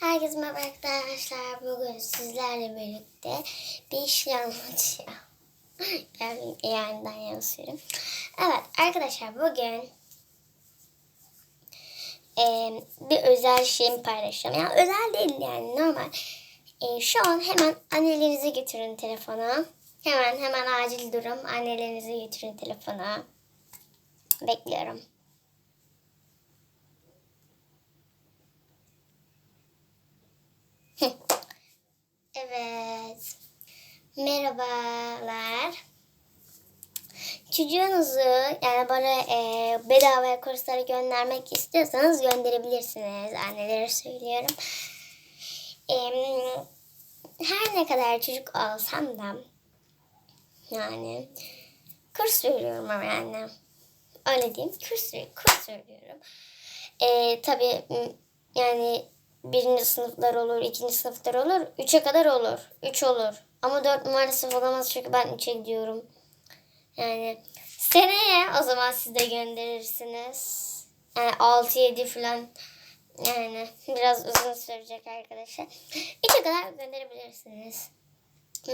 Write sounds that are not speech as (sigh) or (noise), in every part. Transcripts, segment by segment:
Herkese merhaba arkadaşlar. Bugün sizlerle birlikte bir şey anlatacağım. (laughs) Yani yayından yansıyorum. Evet arkadaşlar bugün eee, bir özel şeyimi paylaşacağım. Yani özel değil yani normal. Eee, şu an hemen annelerinizi getirin telefona. Hemen hemen acil durum. Annelerinizi getirin telefona. Bekliyorum. Evet. Merhabalar. Çocuğunuzu yani bana e, bedava kurslara göndermek istiyorsanız gönderebilirsiniz. Annelere söylüyorum. Em, her ne kadar çocuk olsam da yani kurs veriyorum ama yani. Öyle diyeyim. Kurs, kurs veriyorum. E, tabii yani birinci sınıflar olur, ikinci sınıflar olur, üçe kadar olur, üç olur. Ama dört maalesef olamaz çünkü ben üçe gidiyorum. Yani seneye o zaman siz de gönderirsiniz. Yani altı yedi falan yani biraz uzun sürecek arkadaşlar. Üçe kadar gönderebilirsiniz.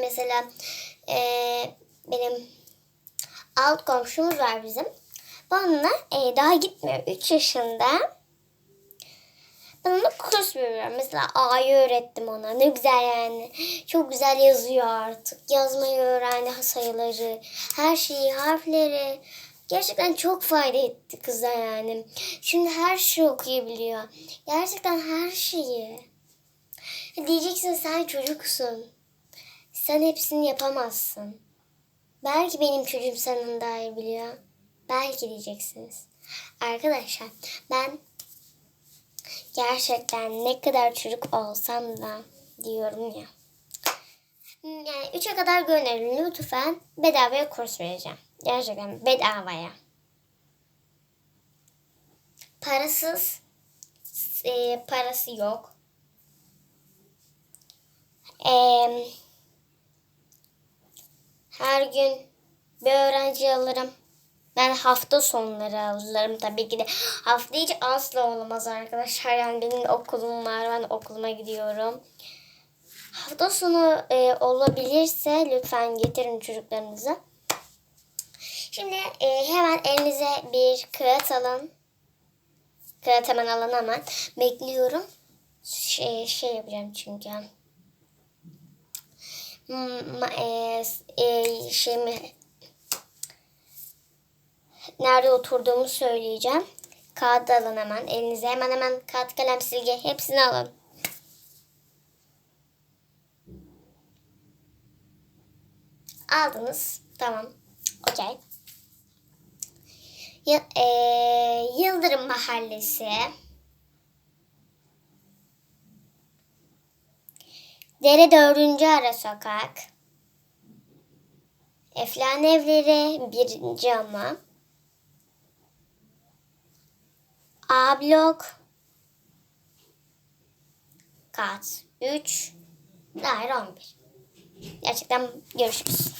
Mesela eee, benim alt komşumuz var bizim. Onunla eee, daha gitmiyor. 3 yaşında. Ben ona kurs veriyorum. Mesela A'yı öğrettim ona. Ne güzel yani. Çok güzel yazıyor artık. Yazmayı öğrendi, sayıları, her şeyi, harfleri. Gerçekten çok fayda etti kıza yani. Şimdi her şeyi okuyabiliyor. Gerçekten her şeyi. Diyeceksin sen çocuksun. Sen hepsini yapamazsın. Belki benim çocuğum senden daha iyi biliyor. Belki diyeceksiniz. Arkadaşlar ben gerçekten ne kadar çocuk olsam da diyorum ya. Yani 3'e kadar gönderin lütfen bedavaya kurs vereceğim. Gerçekten bedavaya. Parasız e, parası yok. Eee her gün bir öğrenci alırım. Ben hafta sonları alırım tabii ki de. Hafta içi asla olamaz arkadaşlar. Yani benim okulum var. Ben okuluma gidiyorum. Hafta sonu e, olabilirse lütfen getirin çocuklarınızı. Şimdi e, hemen elinize bir kağıt alın. Kağıt hemen alın hemen. Bekliyorum. Şey, şey yapacağım çünkü. Hmm, e, e, şeyimi nerede oturduğumu söyleyeceğim. Kağıt alın hemen. Elinize hemen hemen kağıt kalem silgi hepsini alın. Aldınız. Tamam. Okey. Y- e, Yıldırım Mahallesi. Dere dördüncü ara sokak. Eflan evleri birinci ama. A blok. Kat 3. Daire 11. Gerçekten görüşürüz.